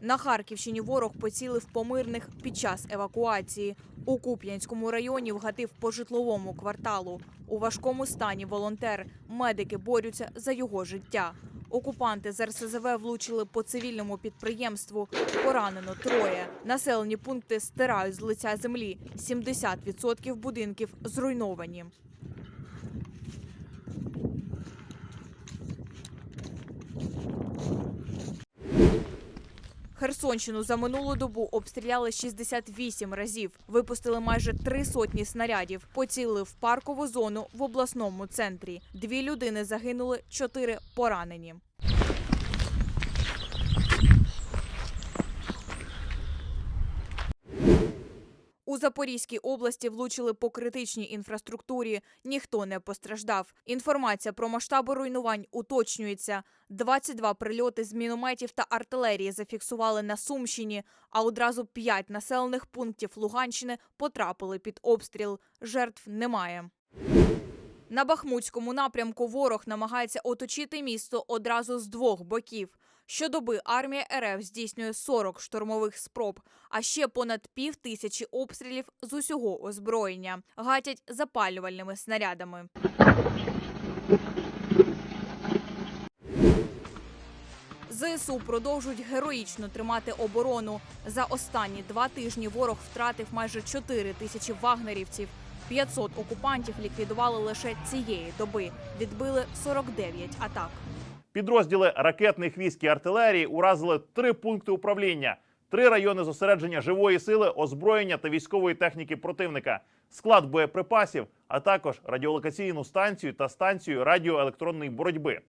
На Харківщині ворог поцілив по мирних під час евакуації. У Куп'янському районі вгатив по житловому кварталу. У важкому стані волонтер. Медики борються за його життя. Окупанти з РСЗВ влучили по цивільному підприємству. Поранено троє. Населені пункти стирають з лиця землі. 70% будинків зруйновані. Херсонщину за минулу добу обстріляли 68 разів, випустили майже три сотні снарядів, поцілили в паркову зону в обласному центрі. Дві людини загинули, чотири поранені. У Запорізькій області влучили по критичній інфраструктурі. Ніхто не постраждав. Інформація про масштаби руйнувань уточнюється. 22 прильоти з мінометів та артилерії зафіксували на Сумщині, а одразу 5 населених пунктів Луганщини потрапили під обстріл. Жертв немає. На Бахмутському напрямку ворог намагається оточити місто одразу з двох боків. Щодоби армія РФ здійснює 40 штурмових спроб, а ще понад пів тисячі обстрілів з усього озброєння. Гатять запалювальними снарядами. ЗСУ продовжують героїчно тримати оборону. За останні два тижні ворог втратив майже 4 тисячі вагнерівців. 500 окупантів ліквідували лише цієї доби. Відбили 49 атак. Підрозділи ракетних військ і артилерії уразили три пункти управління, три райони зосередження живої сили, озброєння та військової техніки противника, склад боєприпасів, а також радіолокаційну станцію та станцію радіоелектронної боротьби.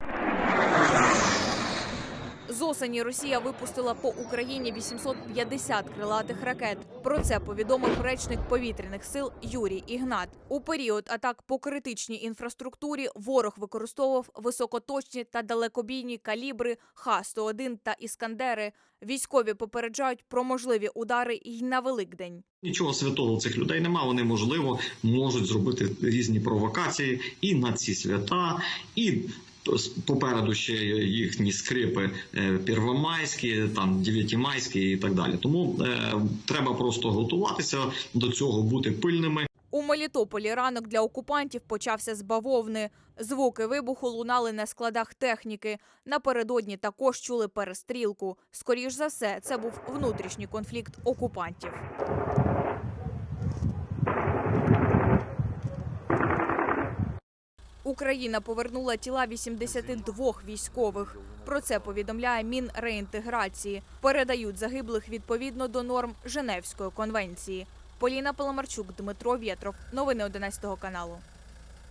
Осені Росія випустила по Україні 850 крилатих ракет. Про це повідомив речник повітряних сил Юрій Ігнат. У період атак по критичній інфраструктурі ворог використовував високоточні та далекобійні калібри Х-101 та Іскандери. Військові попереджають про можливі удари й на Великдень. Нічого святого цих людей немає. Вони можливо можуть зробити різні провокації і на ці свята, і попереду ще їхні скрипи е, первомайські, там дев'ятімайські і так далі. Тому е, треба просто готуватися до цього, бути пильними. У Мелітополі ранок для окупантів почався з бавовни. Звуки вибуху лунали на складах техніки. Напередодні також чули перестрілку. Скоріш за все, це був внутрішній конфлікт окупантів. Україна повернула тіла 82 військових. Про це повідомляє Мінреінтеграції. Передають загиблих відповідно до норм Женевської конвенції. Поліна Паламарчук, Дмитро Вєтров. Новини 11 каналу.